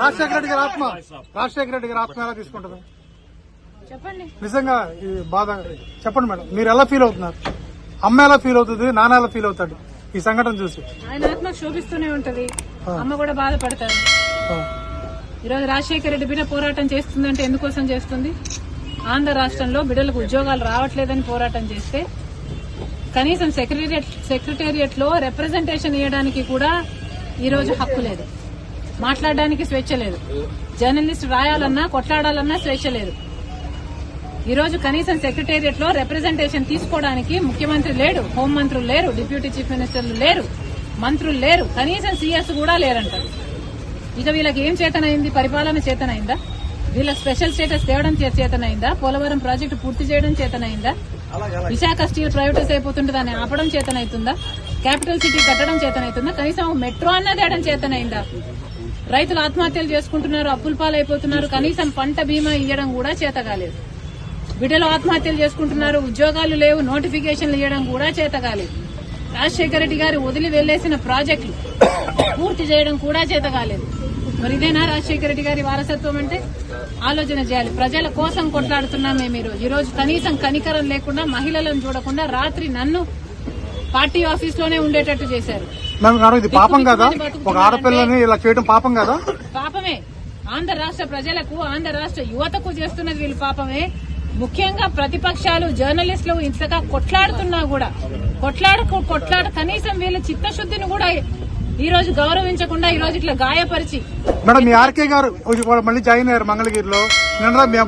రాజశేఖర రెడ్డి గారి ఆత్మ. రాజశేఖర రెడ్డి గారి ఆత్మ ఎలా తీసుకుంటుంది? చెప్పండి. నిజంగా ఈ బాధ చెప్పండి మేడం మీరు ఎలా ఫీల్ అవుతున్నారు? అమ్మ ఎలా ఫీల్ అవుతుంది? నాన్న ఎలా ఫీల్ అవుతాడు? ఈ సంఘటన చూసి. ఆయన ఆత్మ శోభిస్తూనే ఉంటది. అమ్మ కూడా బాధపడతారు. ఈరోజు రాజశేఖర రెడ్డి బిడ్డ పోరాటం చేస్తుందంటే ఎందుకోసం చేస్తుంది? ఆంధ్ర రాష్ట్రంలో బిడ్డలకు ఉద్యోగాలు రావట్లేదని పోరాటం చేస్తే కనీసం సెక్రటరియట్ సెక్రటేరియట్లో రిప్రజెంటేషన్ ఇవ్వడానికి కూడా ఈ రోజు హక్కు లేదు. మాట్లాడడానికి స్వేచ్ఛ లేదు. జర్నలిస్ట్ రాయాలన్నా కొట్లాడాలన్నా స్వేచ్ఛ లేదు. ఈ రోజు కనీసం సెక్రటేరియట్లో రిప్రజెంటేషన్ తీసుకోవడానికి ముఖ్యమంత్రి లేడు హోంమంత్రులు లేరు డిప్యూటీ చీఫ్ మినిస్టర్లు లేరు మంత్రులు లేరు కనీసం సీఎస్ కూడా లేరంటారు ఇక వీళ్ళకి ఏం చేతనైంది? పరిపాలన చేతనైందా? వీళ్ళ స్పెషల్ స్టేటస్ తేవడం చేతనైందా? పోలవరం ప్రాజెక్టు పూర్తి చేయడం చేతనైందా? విశాఖ స్టీల్ ప్రైవేటైజ్ అయిపోతుంటే దాన్ని ఆపడం చేతనైతుందా? క్యాపిటల్ సిటీ కట్టడం చేతనైతుందా? కనీసం మెట్రో అన్న తేయడం చేతనైందా? రైతులు ఆత్మహత్యలు చేసుకుంటున్నారు అప్పుల పాలైపోతున్నారు కనీసం పంట బీమా ఇవ్వడం కూడా చేత కాలేదు బిడ్డలు ఆత్మహత్యలు చేసుకుంటున్నారు ఉద్యోగాలు లేవు నోటిఫికేషన్లు ఇవ్వడం కూడా చేత కాలేదు రాజశేఖర రెడ్డి గారు వదిలి వెళ్ళేసిన ప్రాజెక్టులు పూర్తి చేయడం కూడా చేత కాలేదు మరి ఇదేనా రాజశేఖర రెడ్డి గారి వారసత్వం అంటే? ఆలోచన చేయాలి. ప్రజల కోసం కొట్లాడుతున్నాం మేము ఈరోజు ఈరోజు. కనీసం కనికరం లేకుండా మహిళలను చూడకుండా రాత్రి నన్ను పార్టీ ఆఫీస్లోనే ఉండేటట్టు చేశారు. ఇది పాపం కదా? ఒక ఆడపిల్లని ఇలా చేయడం పాపం కదా? పాపమే. ఆంధ్ర రాష్ట్ర ప్రజలకు ఆంధ్ర రాష్ట్ర యువతకు చేస్తున్నది వీళ్ళు పాపమే. ముఖ్యంగా ప్రతిపక్షాలు జర్నలిస్టులు ఇంతగా కొట్లాడుతున్నా కూడా కొట్లాడు కొట్లాడ కనీసం వీళ్ళ చిత్తశుద్ధిని కూడా ఈ రోజు గౌరవించకుండా ఈ రోజు ఇట్లా గాయపరిచి మేడం మీ ఆర్కే గారు మళ్ళీ జాయిన్ అయ్యారు మంగళగిరిలో. నిన్న మీ